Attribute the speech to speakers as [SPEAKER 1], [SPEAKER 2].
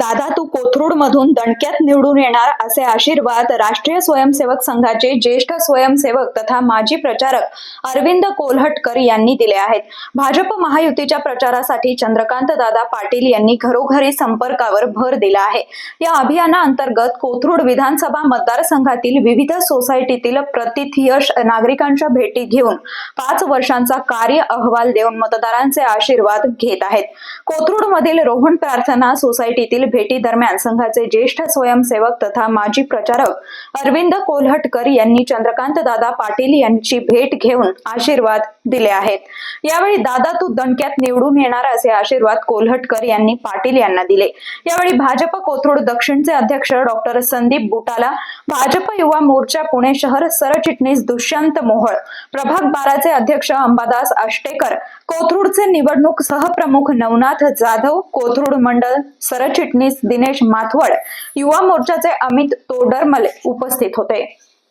[SPEAKER 1] दादा तू कोथरूड मधून दणक्यात निवडून येणार असे आशीर्वाद राष्ट्रीय स्वयंसेवक संघाचे ज्येष्ठ स्वयंसेवक तथा माजी प्रचारक अरविंद कोल्हटकर यांनी दिले आहेत. भाजप महायुतीच्या प्रचारासाठी चंद्रकांत दादा पाटील यांनी घरोघरी संपर्कावर भर दिला आहे. या अभियानाअंतर्गत कोथरूड विधानसभा मतदारसंघातील विविध सोसायटीतील प्रतिथयश नागरिकांच्या भेटी घेऊन पाच वर्षांचा कार्य अहवाल देऊन मतदारांचे आशीर्वाद घेत आहेत. कोथरूड मधील रोहन प्रार्थना सोसायटीतील भेटी दरम्यान संघाचे ज्येष्ठ स्वयंसेवक तथा माजी प्रचारक अरविंद कोल्हटकर यांनी चंद्रकांत दादा पाटील यांची भेट घेऊन आशीर्वाद दिले आहेत. यावेळी दादा तू दणक्यात निवडून येणार असे आशीर्वाद कोल्हटकर यांनी पाटील यांना दिले. यावेळी भाजप कोथरूड दक्षिणचे अध्यक्ष डॉक्टर संदीप बुटाला भाजप युवा मोर्चा पुणे शहर सरचिटणीस दुष्यंत मोहळ प्रभाग बाराचे अध्यक्ष अंबादास आष्टेकर कोथरूडचे निवडणूक सहप्रमुख नवनाथ जाधव कोथरूड मंडळ सरचिटणीस दिनेश माथवड युवा मोर्चाचे अमित तोडरमल उपस्थित होते.